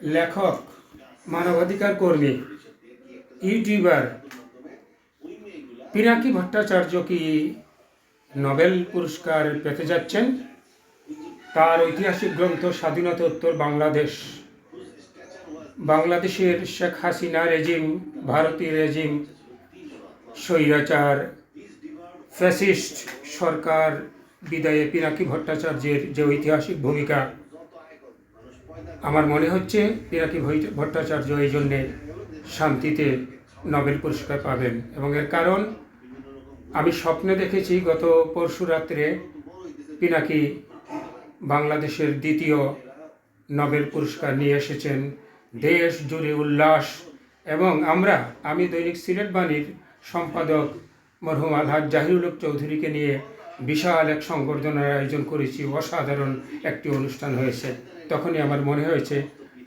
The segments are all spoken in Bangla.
লেখক, মানবাধিকার কর্মী, ইউটিউবার, পিনাকি ভট্টাচার্য কি নোবেল পুরস্কার পেতে যাচ্ছেন? তার ঐতিহাসিক গ্রন্থ স্বাধীনতোত্তর বাংলাদেশ। বাংলাদেশের শেখ হাসিনা রেজিম, ভারতীয় রেজিম, স্বৈরাচার, ফ্যাসিস্ট সরকার, বিদায়ে পিনাকি ভট্টাচার্যের যে ঐতিহাসিক ভূমিকা। আমার মনে হচ্ছে পিনাকি ভৈ- ভট্টাচার্য এই জন্যে শান্তিতে নোবেল পুরস্কার পাবেন। এবং এর কারণ, আমি স্বপ্নে দেখেছি গত পরশু রাত্রে পিনাকি বাংলাদেশের দ্বিতীয় নোবেল পুরস্কার নিয়ে এসেছেন। দেশ জুড়ে উল্লাস এবং আমরা, আমি দৈনিক সিলেট বাণীর সম্পাদক মরহুম আলহাজ জাহিরুল চৌধুরীকে নিয়ে বিশাল এক সংবর্ধনার আয়োজন করেছি, অসাধারণ একটি অনুষ্ঠান হয়েছে। তখনই আমার মনে হয়েছে,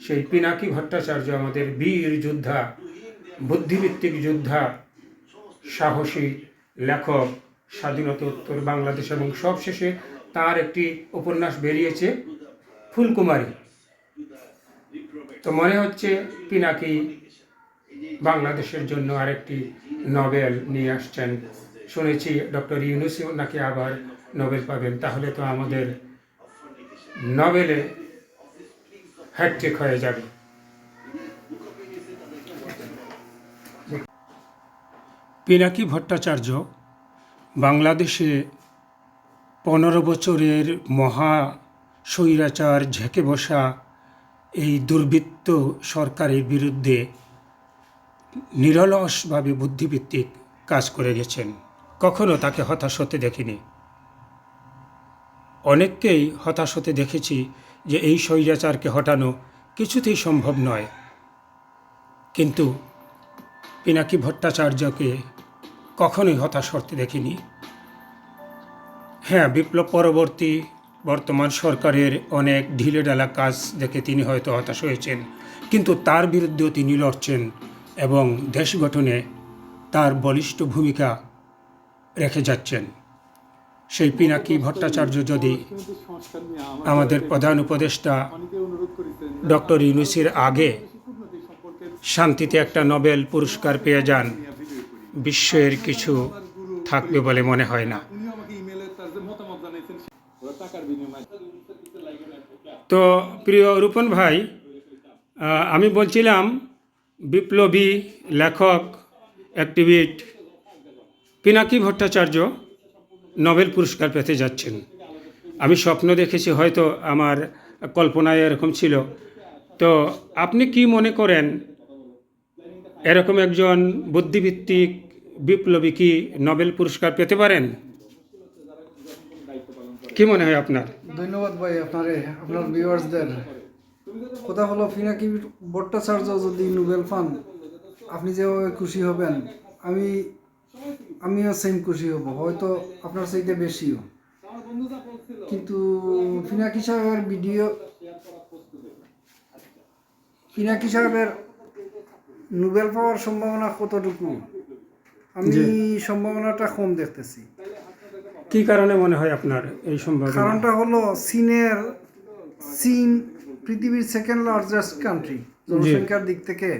সেই পিনাকি ভট্টাচার্য আমাদের বীর যোদ্ধা বুদ্ধিভিত্তিক যোদ্ধা, সাহসী লেখক, স্বাধীনতা উত্তর বাংলাদেশ এবং সবশেষে তার একটি উপন্যাস বেরিয়েছে, ফুলকুমারী। তো মনে হচ্ছে পিনাকি বাংলাদেশের জন্য আরেকটি নোবেল নিয়ে আসছেন শুনেছি ডক্টর ইউনুসিও নাকি আবার নোবেল পাবেন। তাহলে তো আমাদের নোবেলে হ্যাট্রিক হয়ে যাবে। পিনাকি ভট্টাচার্য বাংলাদেশে পনেরো বছরের মহা স্বৈরাচার ঝেঁকে বসা এই দুর্বৃত্ত সরকারের বিরুদ্ধে নিরলসভাবে বুদ্ধিভিত্তিক কাজ করে গেছেন। কখনো তাকে হতাশ হতে দেখিনি। অনেককেই হতাশ হতে দেখেছি যে এই স্বৈরাচারকে হটানো কিছুতেই সম্ভব নয়। কিন্তু পিনাকি ভট্টাচার্যকে কখনোই হতাশ হতে দেখিনি। হ্যাঁ বিপ্লব পরবর্তী বর্তমান সরকারের অনেক ঢিলেঢালা কাজ দেখে তিনি হয়তো হতাশ হয়েছেন। কিন্তু তার বিরুদ্ধেও তিনি লড়ছেন এবং দেশ গঠনে তার বলিষ্ঠ ভূমিকা রেখে যাচ্ছেন। সেই পিনাকি ভট্টাচার্য যদি আমাদের প্রধান উপদেষ্টা ডক্টর ইউনুসির আগে শান্তিতে একটা নোবেল পুরস্কার পেয়ে যান, বিশ্বের কিছু থাকবে বলে মনে হয় না। তো প্রিয় রূপন ভাই আমি বলছিলাম, বিপ্লবী লেখক অ্যাক্টিভিট পিনাকি ভট্টাচার্য নোবেল পুরস্কার পেতে যাচ্ছেন। আমি স্বপ্ন দেখেছি, হয়তো আমার কল্পনায় এরকম ছিল। তো আপনি কি মনে করেন, এরকম একজন বুদ্ধিভিত্তিক বিপ্লবী কি নোবেল পুরস্কার পেতে পারেন? কি মনে হয় আপনার? ধন্যবাদ ভাই আপনারে, আপনার ভিউয়ার্সদের কথা হলো ফিনাকি ভট্টাচার্য যদি নোবেল পান, আপনি যেভাবে খুশি হবেন। আমি আমিও সেম খুশি হব হয়তো আপনার চাইতে বেশিও। কিন্তু ফিনাকি সাহেবের ভিডিও ফিনাকি সাহেবের নোবেল পাওয়ার সম্ভাবনা কতটুকু? আমি সম্ভাবনাটা কম দেখতেছি। কি কারণে মনে হয় আপনার এই সম্ভাবনা? কারণটা হলো চীনের চীন পৃথিবীর সেকেন্ড লার্জেস্ট কান্ট্রি জনসংখ্যার দিক থেকে।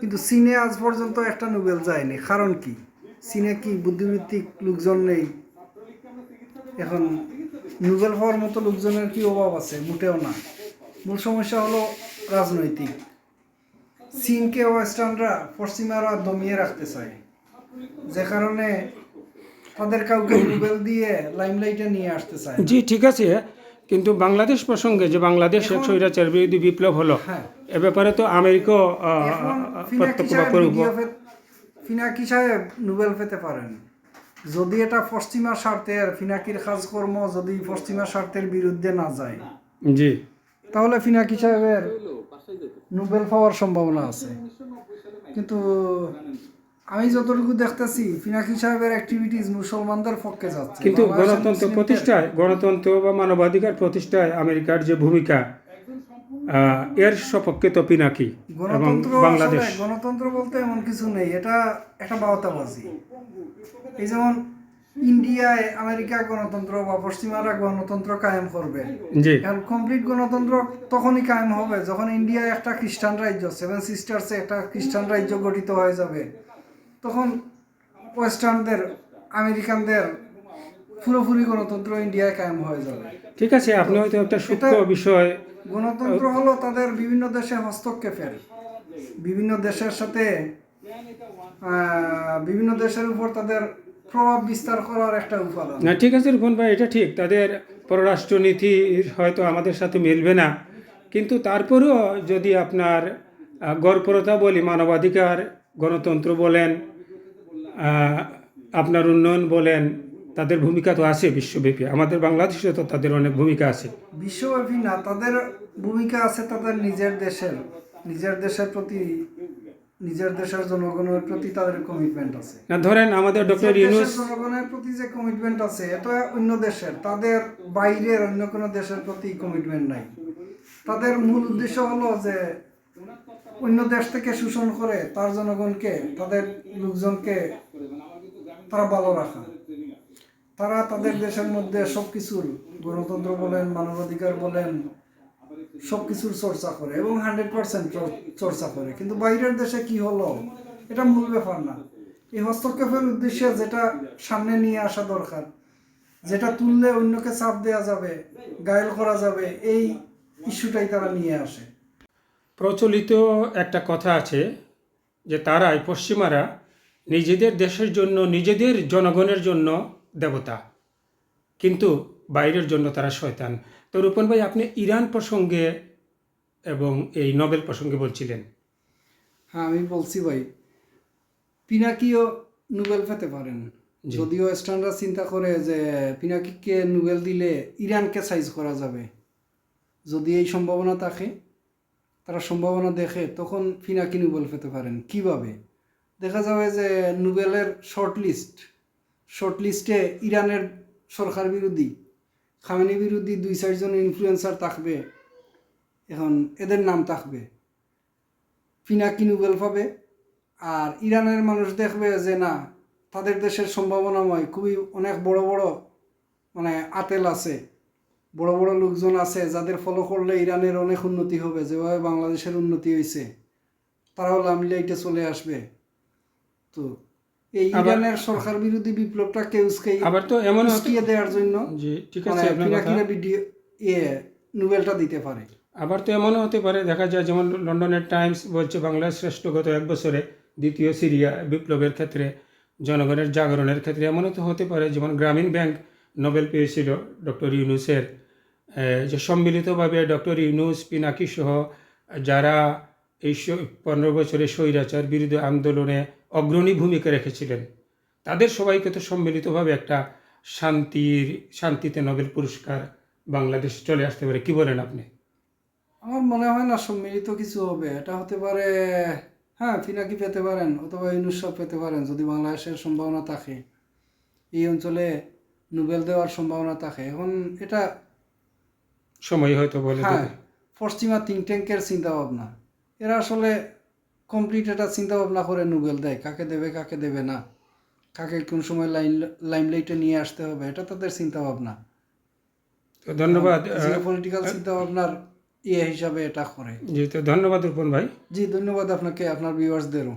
কিন্তু চীনে আজ পর্যন্ত একটা নোবেল যায়নি। কারণ কি? চীনে কি বুদ্ধিবৃত্তিক লোকজন নেই? এখন নোবেল পাওয়ার মতো লোকজনের কি অভাব আছে? মোটেও না। মূল সমস্যা হলো রাজনৈতিক। চীনকে ওয়েস্টার্নরা পশ্চিমারা দমিয়ে রাখতে চায়। যে কারণে তাদের কাউকে নোবেল দিয়ে লাইমলাইটে নিয়ে আসতে চায় জি, ঠিক আছে। কিন্তু বাংলাদেশ প্রসঙ্গে যে বাংলাদেশ এক স্বৈরাচার বিরোধী বিপ্লব হলো হ্যাঁ। এ ব্যাপারে তো প্রত্যক্ষ বা পে- ফিনাকি সাহেব নোবেল পেতে পারেন। যদি এটা পশ্চিমা স্বার্থের ফিনাকির কাজকর্ম যদি পশ্চিমা স্বার্থের বিরুদ্ধে না যায় জি। তাহলে ফিনাকি সাহেবের নোবেল পাওয়ার সম্ভাবনা আছে। কিন্তু আমি যতটুকু দেখতেছি ফিনাকি সাহেবের অ্যাক্টিভিটিস মুসলমানদের পক্ষে যাচ্ছে। কিন্তু গণতন্ত্র প্রতিষ্ঠায় গণতন্ত্র বা মানবাধিকার প্রতিষ্ঠায় আমেরিকার যে ভূমিকা এর সপক্ষে তো পিনাকি এবং গণতন্ত্র বাংলাদেশ। গণতন্ত্র বলতে এমন কিছু নেই এটা একটা বাওতাবাজি এই যেমন ইন্ডিয়ায় আমেরিকা গণতন্ত্র বা পশ্চিমারা গণতন্ত্র কায়েম করবে। এখন কমপ্লিট গণতন্ত্র তখনই কায়েম হবে যখন ইন্ডিয়ায় একটা খ্রিস্টান রাজ্য সেভেন সিস্টার্সে একটা খ্রিস্টান রাজ্য গঠিত হয়ে যাবে। তখন ওয়েস্টার্নদের আমেরিকানদের পুরোপুরি গণতন্ত্র ইন্ডিয়ায় কায়েম হয়ে যাবে। ঠিক আছে আপনি হয়তো একটা সূক্ষ্ম বিষয় গণতন্ত্র হলো তাদের বিভিন্ন দেশে হস্তক্ষেপের। বিভিন্ন দেশের সাথে বিভিন্ন দেশের উপর তাদের প্রভাব বিস্তার করার একটা উপাদান। না ঠিক আছে রূপন ভাই এটা ঠিক। তাদের পররাষ্ট্রনীতি হয়তো আমাদের সাথে মিলবে না। কিন্তু তারপরেও যদি আপনার গড়পরতা বলি মানবাধিকার গণতন্ত্র বলেন আপনার উন্নয়ন বলেন তাদের ভূমিকা তো আছে বিশ্বব্যাপী। আমাদের বাংলাদেশে তো তাদের অনেক ভূমিকা আছে। বিশ্বব্যাপী না তাদের ভূমিকা আছে তাদের নিজের দেশের নিজের দেশের প্রতি নিজের দেশের জনগণের প্রতি তাদের কমিটমেন্ট আছে। না ধরেন আমাদের ডক্টর ইউনুস জনগণের প্রতি যে কমিটমেন্ট আছে এটা অন্য দেশের তাদের বাইরের অন্য কোনো দেশের প্রতি কমিটমেন্ট নাই। তাদের মূল উদ্দেশ্য হলো যে অন্য দেশ থেকে শোষণ করে তার জনগণকে, তাদের লোকজনকে তারা ভালো রাখা। তারা তাদের দেশের মধ্যে সব কিছুর গণতন্ত্র বলেন, মানবাধিকার বলেন সব কিছুর চর্চা করে এবং হান্ড্রেড পার্সেন্ট চর্চা করে। কিন্তু বাইরের দেশে কি হলো? এটা মূল ব্যাপার না। এই হস্তক্ষেপের উদ্দেশ্যে যেটা সামনে নিয়ে আসা দরকার, যেটা তুললে অন্যকে চাপ দেওয়া যাবে, গায়েল করা যাবে, এই ইস্যুটাই তারা নিয়ে আসে। প্রচলিত একটা কথা আছে যে তারাই পশ্চিমারা নিজেদের দেশের জন্য নিজেদের জনগণের জন্য দেবতা। কিন্তু বাইরের জন্য তারা শয়তান। তো রূপন ভাই আপনি ইরান প্রসঙ্গে এবং এই নোবেল প্রসঙ্গে বলছিলেন। হ্যাঁ আমি বলছি ভাই পিনাকিও নোবেল পেতে পারেন। যদিও স্ট্যান্ডার্ড চিন্তা করে যে পিনাকিকে নোবেল দিলে ইরানকে সাইজ করা যাবে। যদি এই সম্ভাবনা থাকে। তারা সম্ভাবনা দেখে তখন পিনাকি নোবেল পেতে পারেন। কীভাবে? দেখা যাবে যে নোবেলের শর্ট লিস্ট শর্ট লিস্টে ইরানের সরকার বিরোধী, খামেনি বিরোধী দুই চারজন ইনফ্লুয়েন্সার থাকবে, এখন এদের নাম থাকবে। পিনাকি নোবেল পাবে, আর ইরানের মানুষ দেখবে যে না, তাদের দেশের সম্ভাবনাময় খুবই অনেক বড় বড় মানে আতেল আছে। বড় বড় লোকজন আছে যাদের ফলো করলে ইরানের অনেক উন্নতি হবে যেভাবে বাংলাদেশের উন্নতি হয়েছে তারাও লামলাইটে চলে আসবে। তো এই ইরানের সরকার বিরোধী বিপ্লবটা কেউ আবার তো এমন দেওয়ার জন্য জি ঠিক মানে আছে আপনার কথা। ভিডিও ইয়ে নোবেলটা দিতে পারে। আবার তো এমনও হতে পারে দেখা যায় যেমন লন্ডনের টাইমস বলছে বাংলার শ্রেষ্ঠ গত এক বছরে দ্বিতীয় সিরিয়া বিপ্লবের ক্ষেত্রে জনগণের জাগরণের ক্ষেত্রে। এমনও তো হতে পারে যেমন গ্রামীণ ব্যাংক নোবেল পেয়েছিল ডক্টর ইউনুসের। এ, যে সম্মিলিতভাবে ডক্টর ইউনুস, পিনাকি সহ যারা এই পনেরো বছরের স্বৈরাচার বিরুদ্ধে আন্দোলনে অগ্রণী ভূমিকা রেখেছিলেন, তাদের সবাইকে তো সম্মিলিতভাবে একটা শান্তির, শান্তিতে নোবেল পুরস্কার বাংলাদেশ চলে আসতে পারে, কি বলেন আপনি? আমার মনে হয় না সম্মিলিত কিছু হবে, এটা হতে পারে হ্যাঁ ফিনাকি পেতে পারেন অথবা ইউনুসব পেতে পারেন, যদি বাংলাদেশের সম্ভাবনা থাকে। এই অঞ্চলে নোবেল দেওয়ার সম্ভাবনা থাকে। এখন এটা সময় হয়তো বলে হ্যাঁ পশ্চিমা থিঙ্ক ট্যাঙ্কের চিন্তা ভাবনা এরা আসলে কমপ্লিট একটা চিন্তা ভাবনা করে নোবেল দেয় কাকে দেবে কাকে দেবে না। কাকে কোন সময় লাইন লাইমলাইটে নিয়ে আসতে হবে এটা তাদের চিন্তা ভাবনা তো ধন্যবাদ পলিটিক্যাল চিন্তা ভাবনার ইয়ে হিসাবে এটা করে। জি তো ধন্যবাদ রূপন ভাই। জি ধন্যবাদ আপনাকে আপনার ভিউয়ার্সদেরও